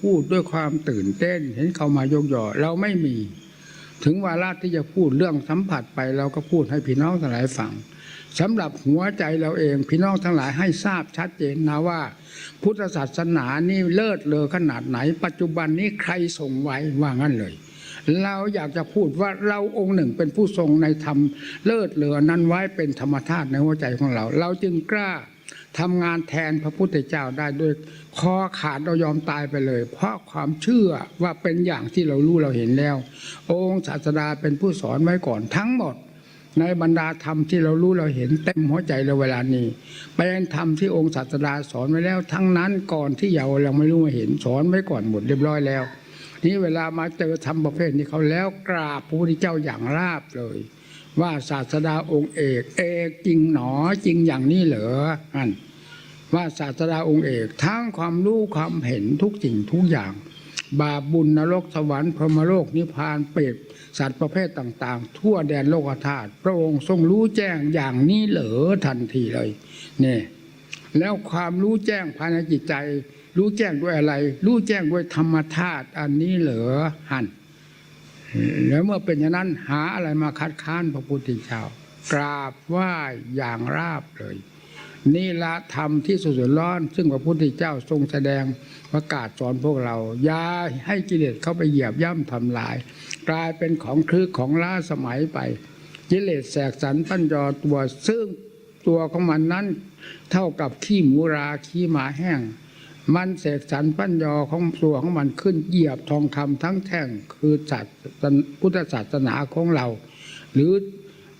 พูดด้วยความตื่นเต้น เห็นเขามายกย่อเราไม่มี ถึงวาระที่จะพูดเรื่องสัมผัสไปเราก็พูดให้พี่น้องทั้งหลายฟังสำหรับหัวใจเราเองพี่น้องทั้งหลายให้ทราบชัดเจนนะว่า พุทธศาสนานี่เลิศเลอขนาดไหน ปัจจุบันนี้ใครส่งไว้ว่างั้นเลย เราอยากจะพูดว่าเราองค์หนึ่งเป็นผู้ทรงในธรรมเลิศเลอนั้นไว้เป็นธรรมธาตุในหัวใจของเรา เราจึงกล้า ทำงานแทนพระพุทธเจ้าได้ด้วยคอขาดเรายอมตายไปเลย เพราะความเชื่อว่าเป็นอย่างที่เรารู้เราเห็นแล้ว องค์ศาสดาเป็นผู้สอนไว้ก่อนทั้งหมด ในบรรดาธรรมที่เรารู้เราเห็นเต็มหัวใจเราเวลานี้เป็นธรรมที่องค์ศาสดาสอนไว้แล้ว ทั้งนั้นก่อนที่เราเราไม่รู้มาเห็นสอนไว้ก่อนหมดเรียบร้อยแล้วนี่เวลามาเจอธรรมประเภทนี้เขาแล้วกราบพระพุทธเจ้าอย่างราบเลย ว่าศาสดาองค์เอก เอกจริงหนอจริงอย่างนี้เหรออันว่าศาสดาองค์เอก ทั้งความรู้ความเห็นทุกสิ่งทุกอย่าง บาปบุญนรกสวรรค์พรหมโลกนิพพานเปรตสัตว์ประเภทต่าง ๆ ทั่วแดนโลกธาตุพระองค์ทรงรู้แจ้งอย่างนี้เหรอทันทีเลยเนี่ยแล้วความรู้แจ้งภายในจิตใจ รู้แจ้งด้วยอะไร รู้แจ้งด้วยธรรมธาตุอันนี้เหรอหัน แล้วเมื่อเป็นอย่างนั้นหาอะไรมาคัดค้านพระพุทธเจ้ากราบไหว้อย่างราบเลย นี่ละธรรมที่สุดร้อน ซึ่งพระพุทธเจ้าทรงแสดงประกาศสอนพวกเรา อย่าให้กิเลสเข้าไปเหยียบย่ำทำลาย กลายเป็นของคลึกของล้าสมัยไป กิเลสแสกสรรปั้นยอตัวซึ่งตัวของมันนั้น เท่ากับขี้หมูราขี้หมาแห้ง มันเสกสรรปั้นยอของตัวของมันขึ้นเหยียบทองคำทั้งแท่งคือศาสตร์พุทธศาสนาของเรา หรือ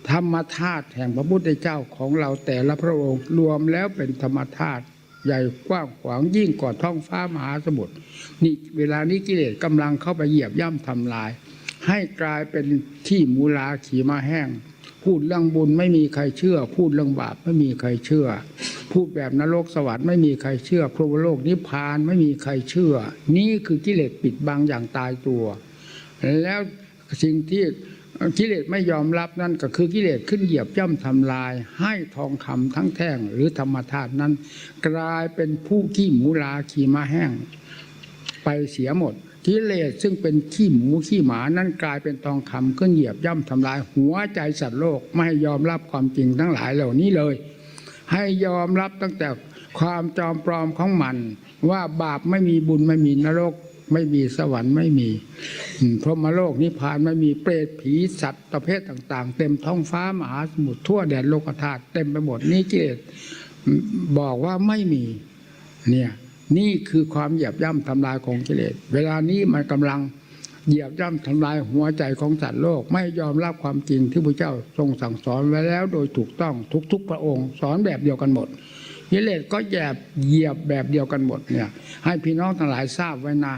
ธรรมธาตุแห่งพระพุทธเจ้าของเราแต่ละพระองค์รวมแล้วเป็นธรรมธาตุใหญ่กว้างขวางยิ่งกว่าท้องฟ้ามหาสมุทรนี่เวลานี้กิเลสกำลังเข้าไปเหยียบย่ำทำลาย ให้กลายเป็นที่มูลาขี่มาแห้ง พูดเรื่องบุญไม่มีใครเชื่อ พูดเรื่องบาปไม่มีใครเชื่อ พูดแบบนรกสวรรค์ไม่มีใครเชื่อพระโลกนิพพานไม่มีใครเชื่อ นี่คือกิเลสปิดบังอย่างตายตัว แล้วสิ่งที่กิเลสไม่ยอมรับนั่นก็คือกิเลสขึ้นเหยียบย่ำทำลาย ให้ทองคำทั้งแท่งหรือธรรมธาตุนั้น กลายเป็นผู้ขี้หมูลาขี่มาแห้ง ไปเสียหมด กิเลสซึ่งเป็นขี้หมูขี้หมานั่นกลายเป็นทองคำขึ้นเหยียบย่ำทำลาย หัวใจสัตว์โลกไม่ยอมรับความจริงทั้งหลายเหล่านี้เลย ให้ยอมรับตั้งแต่ความจอมปลอมของมัน ว่าบาปไม่มีบุญไม่มีนรก ไม่มีสวรรค์ไม่มีพรหมโลกนิพพานไม่มีเปรตผีสัตว์ประเภทต่าง ๆ เต็มท้องฟ้ามหาสมุทรทั่วแดนโลกธาตุเต็มไปหมดนี่กิเลสบอกว่าไม่มี เนี่ย นี่คือความเหยียบย่ำทำลายของกิเลสเวลานี้มันกำลังเหยียบย่ำทำลายหัวใจของสัตว์โลกไม่ยอมรับความจริงที่พระเจ้าทรงสั่งสอนไว้แล้วโดยถูกต้องทุก ๆ พระองค์สอนแบบเดียวกันหมดกิเลสก็แยบเหยียบแบบเดียวกันหมดเนี่ย ให้พี่น้องทั้งหลายทราบไว้นะ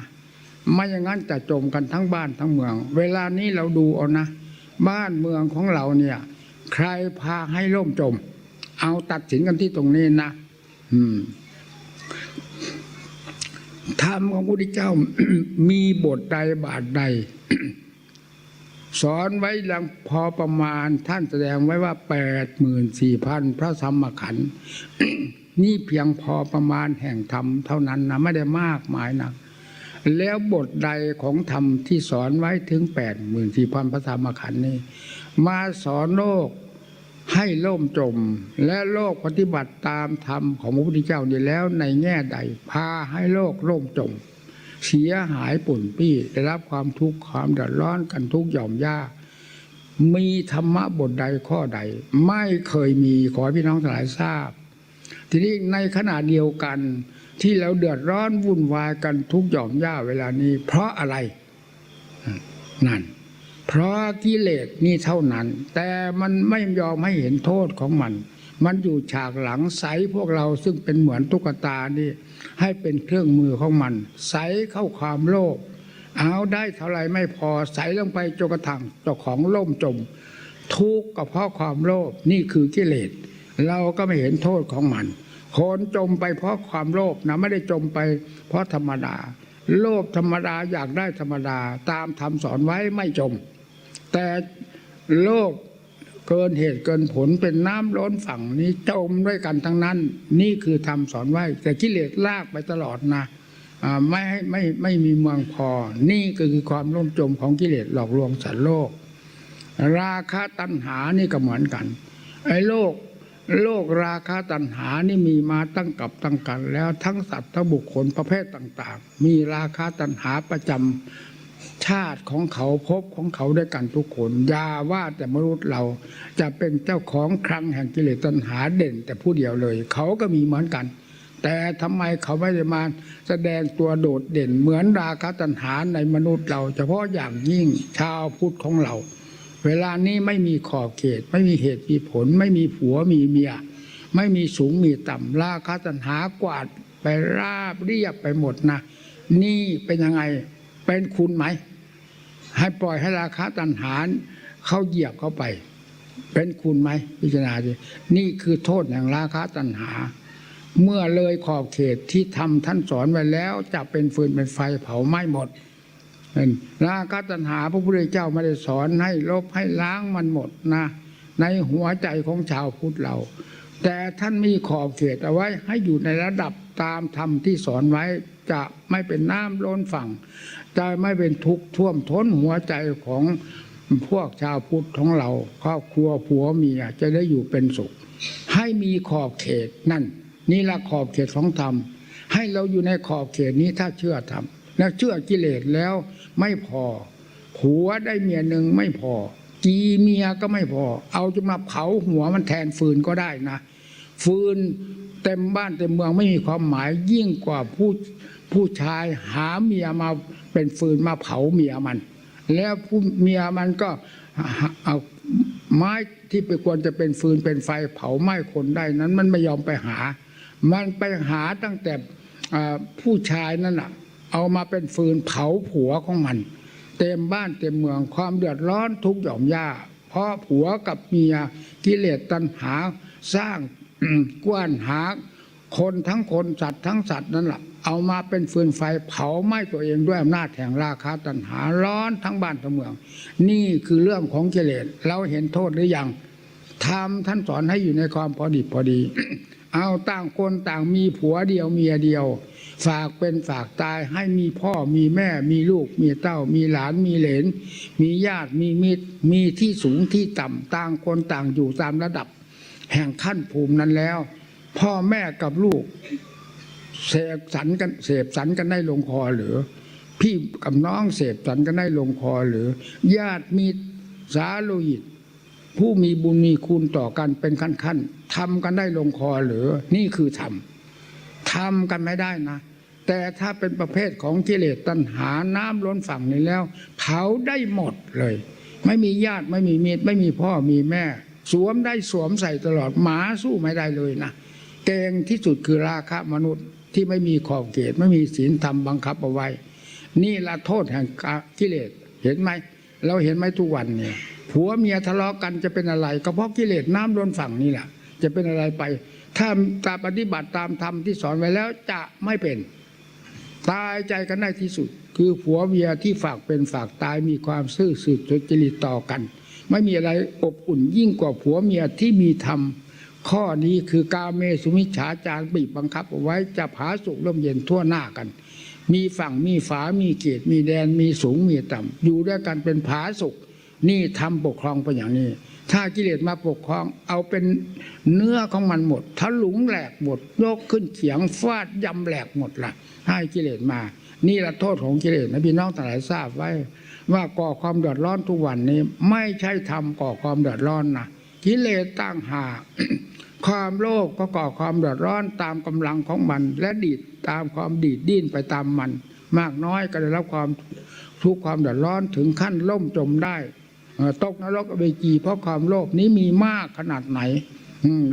ไม่อย่างนั้นจะจมกันทั้งบ้านทั้งเมือง เวลานี้เราดูเอานะ บ้านเมืองของเราเนี่ย ใครพาให้ล่มจม เอาตัดสินกันที่ตรงนี้นะ อืม ธรรมของพระพุทธเจ้ามีบทใดบาทใด สอนไว้ลังพอประมาณท่านแสดงไว้ว่าแปดหมื่นสี่พันพระธรรมขันธ์นี่เพียงพอประมาณแห่งธรรมเท่านั้นนะไม่ได้มากมายนะแล้วบทใดของธรรมที่สอนไว้ถึงแปดหมื่นสี่พันพระธรรมขันธ์นี้มาสอนโลก ให้ล่มจมและโลกปฏิบัติตามธรรมของพระพุทธเจ้านี่แล้วในแง่ใด พาให้โลกล่มจม เสียหายปุ่นปี้ได้รับความทุกข์ความเดือดร้อนกันทุกหย่อมย่ามีธรรมะบทใดข้อใด ไม่เคยมีขอพี่น้องทั้งหลายทราบ ทีนี้ในขณะเดียวกันที่เราเดือดร้อนวุ่นวายกันทุกหย่อมย่าเวลานี้ เพราะอะไรนั่น เพราะกิเลสนี่เท่านั้น แต่มันไม่ยอมให้เห็นโทษของมัน มันอยู่ฉากหลังใสพวกเราซึ่งเป็นเหมือนตุ๊กตานี่ ให้เป็นเครื่องมือของมัน ใสเข้าความโลภเอาได้เท่าไรไม่พอใสลงไปจนกระทั่งเจ้าของล่มจม ทุกข์ก็เพราะความโลภนี่คือกิเลส เราก็ไม่เห็นโทษของมันคนจมไปเพราะความโลภนะไม่ได้จมไปเพราะธรรมดา โลภธรรมดาอยากได้ธรรมดาตามธรรมสอนไว้ไม่จม แต่โลกเกินเหตุเกินผลเป็นน้ำล้นฝั่งนี้จมด้วยกันทั้งนั้น นี่คือธรรมสอนไว้ แต่กิเลสลากไปตลอดนะไม่ให้ไม่ไม่มีเมืองพอ นี่ก็คือความล่มจมของกิเลสหลอกลวงสัตว์โลก ราคะตัณหานี่ก็เหมือนกันไอ้โลกโลกราคะตัณหานี่มีมาตั้งกับตั้งกัน แล้วทั้งสัตว์ทั้งบุคคลประเภทต่าง ๆ มีราคะตัณหาประจำ ชาติของเขาพบของเขาด้วยกันทุกคนอย่าว่าแต่มนุษย์เราจะเป็นเจ้าของคลังแห่งกิเลสตัณหาเด่น แต่ผู้เดียวเลย เขาก็มีเหมือนกัน แต่ทำไมเขาไม่ได้มาแสดงตัวโดดเด่นเหมือนราคะตัณหาในมนุษย์เรา เฉพาะอย่างยิ่งชาวพุทธของเรา เวลานี้ไม่มีขอบเขต ไม่มีเหตุมีผล ไม่มีผัวมีเมีย ไม่มีสูงมีต่ำราคะตัณหากวาดไปราบเรียบไปหมดนะนี่เป็นยังไงเป็นคุณไหม ให้ปล่อยให้ราคาตัณหาเขาเหยียบเข้าไป เป็นคุณไหมพิจารณาดินี่คือโทษแห่งราคาตัณหา เมื่อเลยขอบเขตที่ทำท่านสอนไว้แล้วจะเป็นฟืนเป็นไฟเผาไหม้หมดนั่ราคะตัณหาพระพุทธเจ้าไม่ได้สอนให้ลบให้ล้างมันหมดนะ ในหัวใจของชาวพุทธเรา แต่ท่านมีขอบเขตเอาไว้ให้อยู่ในระดับตามธรรมที่สอนไว้ จะไม่เป็นน้ำล้นฝั่ง จะไม่เป็นทุกข์ท่วมท้นหัวใจของพวกชาวพุทธของเราครอบครัวผัวเมียจะได้อยู่เป็นสุข ให้มีขอบเขตนั่น นี่ละขอบเขตของธรรม ให้เราอยู่ในขอบเขตนี้ถ้าเชื่อธรรมแล้วเชื่อกิเลสแล้วไม่พอผัวได้เมียหนึ่งไม่พอกีเมียก็ไม่พอ เอาจะมาเผาหัวมันแทนฟืนก็ได้นะ ฟืนเต็มบ้านเต็มเมืองไม่มีความหมายยิ่งกว่าผู้ผู้ชายหาเมียมาเป็นฟืนมาเผาเมียมัน แล้วผู้เมียมันก็เอาไม้ที่ไปควรจะเป็นฟืนเป็นไฟเผาไหม้คนได้นั้น มันไม่ยอมไปหา มันไปหาตั้งแต่ผู้ชายนั่นน่ะเอามาเป็นฟืนเผาผัวของมัน เต็มบ้านเต็มเมืองความเดือดร้อนทุกหย่อมย่าเพราะผัวกับเมียกิเลสตัณหาสร้าง กว้านหาคนทั้งคนสัตว์ทั้งสัตว์นั่นแหละเอามาเป็นฟืนไฟเผาไหม้ตัวเองด้วยอำนาจแห่งราคาตัณหาร้อนทั้งบ้านทั้งเมือง นี่คือเรื่องของกิเลสเราเห็นโทษหรือยังทำท่านสอนให้อยู่ในความพอดีพอดี เอาต่างคนต่างมีผัวเดียวเมียเดียว ฝากเป็นฝากตายให้มีพ่อมีแม่มีลูก มีเต้า มีหลานมีเหลน มีญาติมีมิตรมีที่สูงที่ต่ำต่างคนต่างอยู่ตามระดับ แห่งขั้นภูมินั้นแล้ว พ่อแม่กับลูกเสพสันกันเสพสันกันได้ลงคอหรือ พี่กับน้องเสพสันกันได้ลงคอหรือ ญาติมีสาโลหิตผู้มีบุญมีคุณต่อกันเป็นขั้นขั้นๆทำกันได้ลงคอหรือ นี่คือธรรมทำกันไม่ได้นะ แต่ถ้าเป็นประเภทของกิเลสตัณหาน้ำล้นฝั่งนี้แล้ว เผาได้หมดเลย ไม่มีญาติไม่มีมิตรไม่มีพ่อมีแม่ สวมได้สวมใส่ตลอดหมาสู้ไม่ได้เลยนะเกงที่สุดคือราคะมนุษย์ที่ไม่มีขอบเขตไม่มีศีลธรรมบังคับเอาไว้ นี่ละโทษแห่งกิเลสเห็นไหมเราเห็นไหมทุกวันเนี่ยผัวเมียทะเลาะกันจะเป็นอะไร ก็เพราะกิเลสน้ำล้นฝั่งนี่แหละจะเป็นอะไรไป ถ้าตามปฏิบัติตามธรรมที่สอนไว้แล้วจะไม่เป็น ตายใจกันได้ที่สุด คือผัวเมียที่ฝากเป็นฝากตายมีความซื่อสืบจริตต่อกัน ไม่มีอะไรอบอุ่นยิ่งกว่าผัวเมียที่มีธรรมข้อนี้คือกาเมสุมิฉาจารบีบบังคับเอาไว้จะผาสุกร่มเย็นทั่วหน้ากัน มีฝั่งมีฝา มีเกตมีแดน มีสูง มีต่ำ อยู่ด้วยกันเป็นผาสุก นี่ทำปกครองเป็นอย่างนี้ ถ้ากิเลสมาปกครอง เอาเป็นเนื้อของมันหมดทะลุงแหลกหมดยกขึ้นเขียงฟาดยำแหลกหมดละให้กิเลสมา นี่ละโทษของกิเลสนะพี่น้องทั้งหลายทราบไว้ ว่าก่อความเดือดร้อนทุกวันนี้ ไม่ใช่ทำก่อความเดือดร้อนนะกิเลสตั้งหาความโลภก็ก่อความเดือดร้อนตามกำลังของมัน และดีดตามความดีดดิ้นไปตามมัน มากน้อยก็ได้รับความทุกข์ความเดือดร้อนถึงขั้นล่มจมได้ตกนรกอเวจีเพราะความโลภนี้มีมากขนาดไหน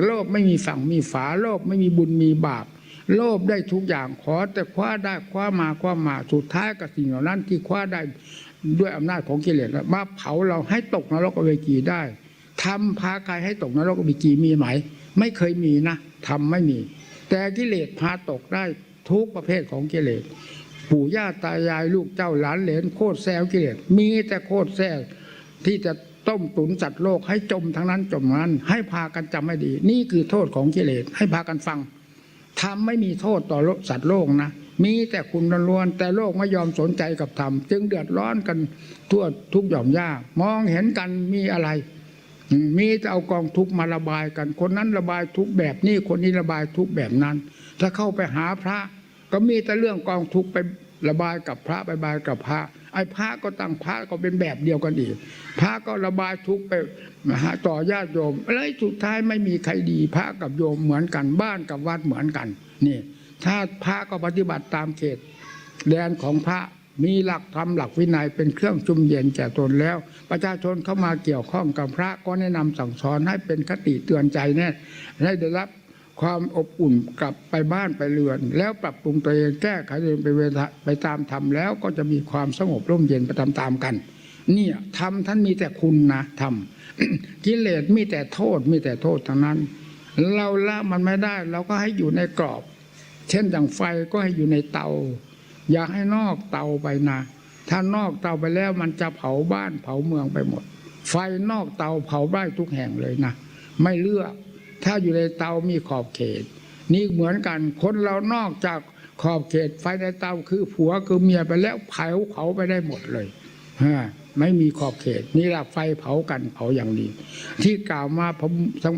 โลภไม่มีฝั่งมีฝาโลภไม่มีบุญมีบาปโลภได้ทุกอย่างขอแต่คว้าได้คว้ามาคว้ามาสุดท้ายกับสิ่งเหล่านั้นที่คว้าได้ ด้วยอำนาจของกิเลสมาเผาเราให้ตกนรกอเวจีได้ทำพาใครให้ตกนรกอเวจีมีไหม ไม่เคยมีนะทำไม่มี แต่กิเลสพาตกได้ทุกประเภทของกิเลสปู่ย่าตายายลูกเจ้าหลานเหลนโคตรแซวกิเลสมีแต่โคตรแซวที่จะต้มตุนสัตว์โลกให้จมทั้งนั้นจมนั้น ให้พากันจำให้ดี นี่คือโทษของกิเลสให้พากันฟังทำไม่มีโทษต่อสัตว์โลกนะมีแต่คุณล้วนแต่โลกไม่ยอมสนใจกับธรรมจึงเดือดร้อนกันทั่วทุกหย่อมย่ามองเห็นกันมีอะไรอืมมีแต่เอากองทุกมาระบายกัน คนนั้นระบายทุกแบบนี้คนนี้ระบายทุกแบบนั้น ถ้าเข้าไปหาพระ ก็มีแต่เรื่องกองทุกไประบายกับพระไปบายกับพระไอ้พระก็ตั้งพระก็เป็นแบบเดียวกันอีก พระก็ระบายทุกไปหาต่อญาติโยมแล้วสุดท้ายไม่มีใครดี พระกับโยมเหมือนกันบ้านกับวัดเหมือนกันนี่ ถ้าพระก็ปฏิบัติตามเขตแดนของพระมีหลักธรรมหลักวินัยเป็นเครื่องจุมเย็นแก่ตนแล้ว ประชาชนเข้ามาเกี่ยวข้องกับพระก็แนะนำสั่งสอนให้เป็นคติเตือนใจแน่ให้ได้รับความอบอุ่นกลับไปบ้านไปเรือน แล้วปรับปรุงตัวเองแก้ไขตัวเองไปเวลาไปตามธรรมแล้วก็จะมีความสงบร่มเย็นไปตามๆกัน เนี่ยธรรมท่านมีแต่คุณนะธรรมกิเลสมีแต่โทษมีแต่โทษทั้งนั้น เราละมันไม่ได้ เราก็ให้อยู่ในกรอบ เช่นอย่างไฟก็ให้อยู่ในเตา อย่าให้นอกเตาไปนะถ้านอกเตาไปแล้วมันจะเผาบ้านเผาเมืองไปหมด ไฟนอกเตาเผาได้ทุกแห่งเลยนะไม่เลือก ถ้าอยู่ในเตามีขอบเขต นี่เหมือนกันคนเรานอกจากขอบเขตไฟในเตาคือผัวคือเมียไปแล้วเผาเขาไปได้หมดเลยฮะไม่มีขอบเขต นี่แหละไฟเผากันเผาอย่างดี ที่กล่าวมา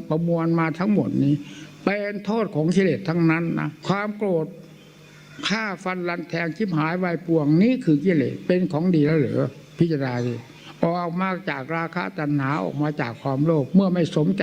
ประมวลมาทั้งหมดนี้ เป็นโทษของกิเลสทั้งนั้นนะความโกรธฆ่าฟันรันแทงชิบหายวายป่วงนี่คือกิเลสเป็นของดีแล้วเหรือพิจารณาดิออกมาจากราคะตัณหาออกมาจากความโลภเมื่อไม่สมใจ